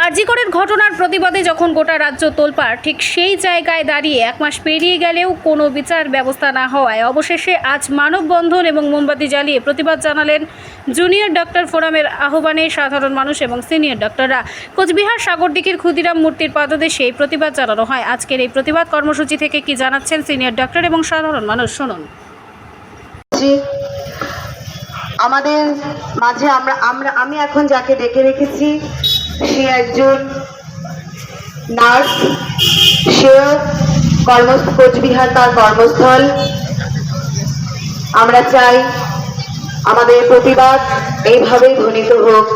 আরজিকরের ঘটনার প্রতিবাদে যখন গোটা রাজ্য তোলপাড়, ঠিক সেই জায়গায় দাঁড়িয়ে এক মাস পেরিয়ে গেলেও কোনো বিচার ব্যবস্থা না হওয়ায় অবশেষে আজ মানববন্ধন এবং মোমবাতি জ্বালিয়ে প্রতিবাদ জানালেন জুনিয়র ডক্টর ফোরামের আহ্বানে সাধারণ মানুষ এবং সিনিয়র ডক্টররা। কোচবিহার সাগরদিঘির ক্ষুদিরাম মূর্তির পাদদেশে এই প্রতিবাদ জানানো হয়। আজকের এই প্রতিবাদ কর্মসূচি থেকে কি জানাচ্ছেন সিনিয়র ডক্টর এবং সাধারণ মানুষ? শুনুন। আমাদের মাঝে আমরা আমরা আমি এখন যাকে ডেকে রেখেছি সে একজন নার্স। সেও কর্ম কোচবিহার তার কর্মস্থল। আমরা চাই আমাদের প্রতিবাদ এইভাবেই ধ্বনিত হোক।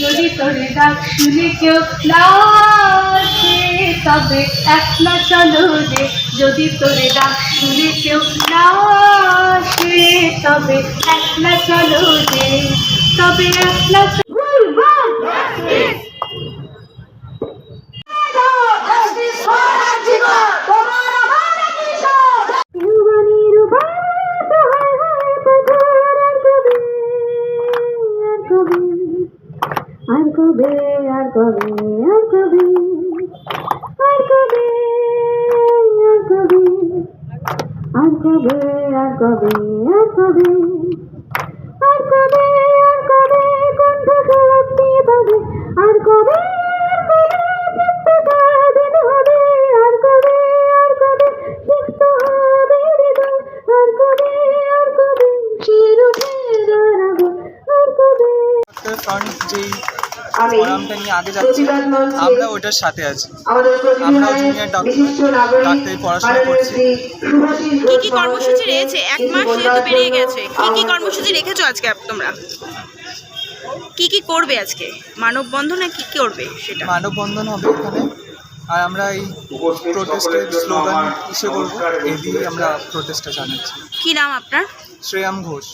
যদি তোরে ডাক শুনে কেউ আসে, তবে একলা চলো রে। যদি তোরে ডাক শুনে কেউ আসে, তবে একলা চলো রে, তবে একলা আর কবে আর কবে আর কবে আর কবে আর কবে আর কবে আর কবে আর কবে ফ্রন্ট যেই আমি ফোরামটা নিয়ে আগে যাচ্ছি আমরা ওটার সাথে আছি। আমরা বিশিষ্ট নাগরিক ডাক্তারি পড়াশোনা করছি। কি কি কর্মসূচি রয়েছে? এক মাস যেহেতু পেরিয়ে গেছে কি কি কর্মসূচি রেখেছো আজকে তোমরা? কি কি করবে আজকে? মানববন্ধনে কি কি করবে সেটা? মানববন্ধন হবে এখানে। আর আমরা এই প্রোটেস্টের স্লোগান ইসে করব এই দিয়ে আমরা প্রোটেস্টটা জানাচ্ছি। কি নাম আপনার? শ্রেয়াম ঘোষ।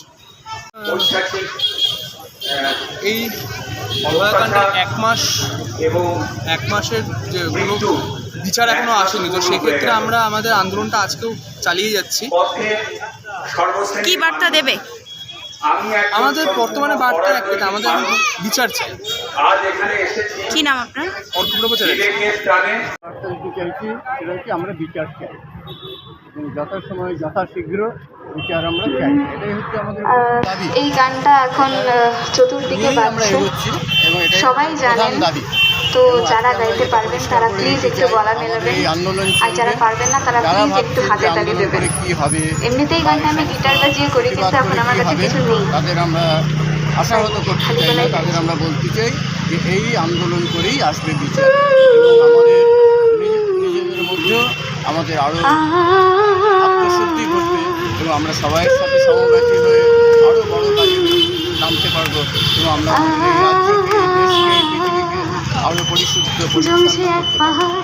এই হত্যাকাণ্ডের এক মাস এবং এক মাসের যে কোনো বিচার এখনও আসেনি। তো সেক্ষেত্রে আমরা আমাদের আন্দোলনটা আজকেও চালিয়ে যাচ্ছি। কি বার্তা দেবে? আমাদের বর্তমানে বার্তা একটা আমাদের এখন বিচার চাই। কি নাম আপনার? চাইছি আমরা বিচার চাই। এবং যথাসময় যথাশীঘ্র বিচার আমরা চাই। এটাই হচ্ছে আমাদের এই গানটা এখন চতুর্দিকে আমরা বাজছে। এগোচ্ছি এবং সবাই জানেন দাবি। তো যারা গাইতে পারবেন তারা প্লিজ একটু গলা মেলাবেন। আর যারা পারবেন না তারা প্লিজ একটু হাতে তালি দেবেন। এমনিতেই গানটা আমি গিটার বাজিয়ে করি কিন্তু এখন আমার কাছে কিছু নেই। তাদের আমরা আশাহত করতে চাই না তাদের আমরা বলতে চাই যে এই আন্দোলন করেই আসবে বিচার। আমাদের নিজে- নিজেদের মধ্যেও আমাদের আরও আত্মশুদ্ধি ঘটবে এবং আমরা সবাইয়ের সাথে সমব্যথী হয়ে আরও বড় কাজে নামতে পারব এবং আমরা জমছে এক পাহাড়